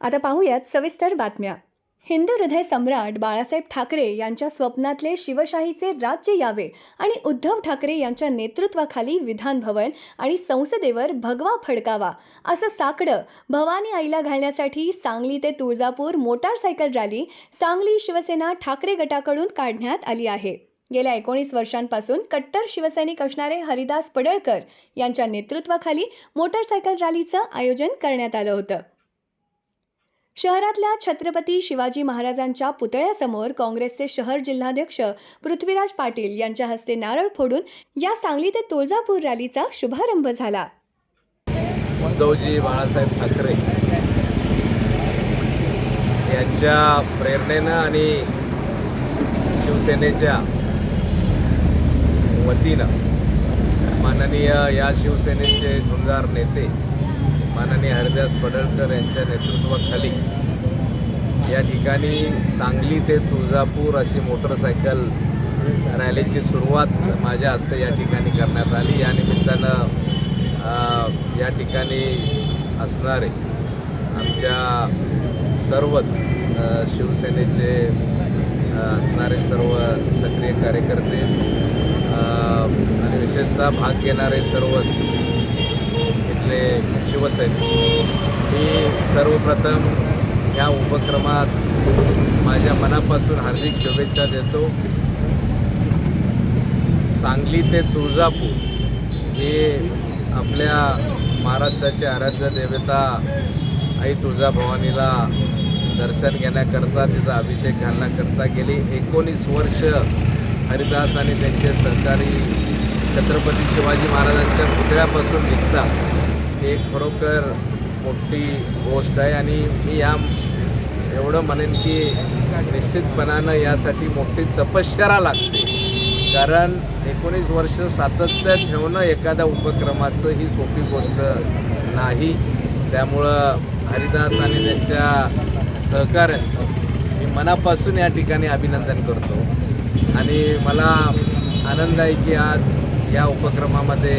आता पाहूयात सविस्तर बातम्या. हिंदू हृदय सम्राट बाळासाहेब ठाकरे यांच्या स्वप्नातले शिवशाहीचे राज्य यावे आणि उद्धव ठाकरे यांच्या नेतृत्वाखाली विधान भवन आणि संसदेवर भगवा फडकावा असं साकडं भवानी आईला घालण्यासाठी सांगली ते तुळजापूर मोटारसायकल रॅली सांगली शिवसेना ठाकरे गटाकडून काढण्यात आली आहे. गेल्या एकोणीस वर्षांपासून कट्टर शिवसैनिक असणारे हरिदास पडळकर यांच्या नेतृत्वाखाली मोटारसायकल रॅलीचं आयोजन करण्यात आलं होतं. शहरातल्या छत्रपती शिवाजी महाराजांच्या पुतळ्यासमोर काँग्रेसचे शहर जिल्हाध्यक्ष पृथ्वीराज पाटील यांच्या हस्ते नारळ फोडून या सांगली ते तुळजापूर रॅलीचा शुभारंभ झाला. उद्धवजी बाळासाहेब ठाकरे यांच्या प्रेरणेनं आणि शिवसेनेच्या वतीनं माननीय या शिवसेनेचे झुंजार नेते माननीय हरदास पडळकर यांच्या नेतृत्वाखाली या ठिकाणी सांगली ते तुळजापूर अशी मोटरसायकल रॅलीची सुरुवात माझ्या हस्ते या ठिकाणी करण्यात आली. या निमित्तानं या ठिकाणी असणारे आमच्या सर्वच शिवसेनेचे असणारे सर्व सक्रिय कार्यकर्ते आणि विशेषतः भाग घेणारे सर्वच आपले शिवसैनिक मी सर्वप्रथम ह्या उपक्रमास माझ्या मनापासून हार्दिक शुभेच्छा देतो. सांगली ते तुळजापूर हे आपल्या महाराष्ट्राचे आराध्य देवता आई तुळजाभवानीला दर्शन घेण्याकरता तिचा अभिषेक घालण्याकरता गेली. एकोणीस वर्ष हरिदास आणि त्यांचे सहकारी छत्रपती शिवाजी महाराजांच्या पुतळ्यापासून निघतात हे खरोखर मोठी गोष्ट आहे आणि मी या एवढं म्हणेन की निश्चितपणानं यासाठी मोठी तपश्चरा लागते. कारण एकोणीस वर्ष सातत्य ठेवणं एखाद्या उपक्रमाचं ही सोपी गोष्ट नाही. त्यामुळं हरिदास आणि त्यांच्या सहकार्यांचं मी मनापासून या ठिकाणी अभिनंदन करतो. आणि मला आनंद आहे की आज या उपक्रमामध्ये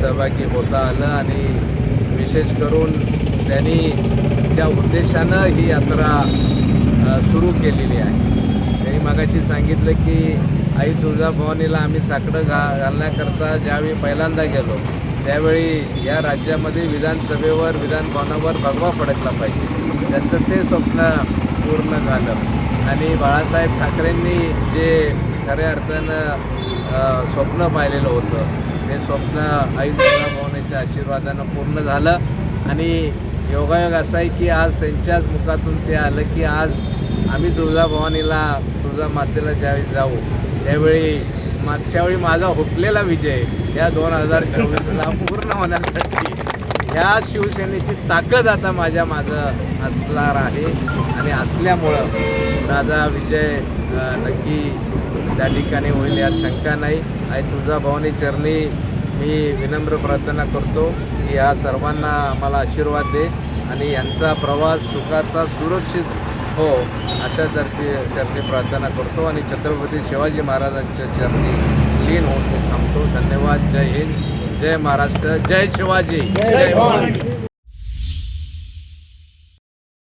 सहभागी होता आलं आणि विशेष करून त्यांनी ज्या उद्देशानं ही यात्रा सुरू केलेली आहे. त्यांनी मागाशी सांगितलं की आई तुळजाभवानीला आम्ही साकडं घा घालण्याकरता ज्यावेळी पहिल्यांदा गेलो त्यावेळी या राज्यामध्ये विधानसभेवर विधानभवनावर भगवा फडकला पाहिजे. त्यांचं ते स्वप्न पूर्ण झालं. आणि बाळासाहेब ठाकरेंनी जे खऱ्या अर्थानं स्वप्न पाहिलेलं होतं हे स्वप्न आई तुळजाभवानीच्या आशीर्वादानं पूर्ण झालं. आणि योगायोग असा आहे की आज त्यांच्याच मुखातून ते आलं की आज आम्ही तुळजाभवानीला तुळजा मातेला ज्यावेळी जाऊ त्यावेळी मागच्या वेळी माझा हुकलेला विजय या दोन हजार चोवीसला पूर्ण होण्यासाठी. ह्या शिवसेनेची ताकद आता माझ्या माझं असणार आहे आणि असल्यामुळं माझा विजय नक्की त्या ठिकाणी होईल यात शंका नाही. आणि तुझा भवानी चरणी मी विनम्र प्रार्थना करतो की या सर्वांना आम्हाला आशीर्वाद दे आणि यांचा प्रवास सुखाचा सुरक्षित हो अशा चर्चे चरणी प्रार्थना करतो. आणि छत्रपती शिवाजी महाराजांच्या चरणी लीन होऊन थांबतो. धन्यवाद. जय हिंद. जय महाराष्ट्र. जय शिवाजी. जय भवानी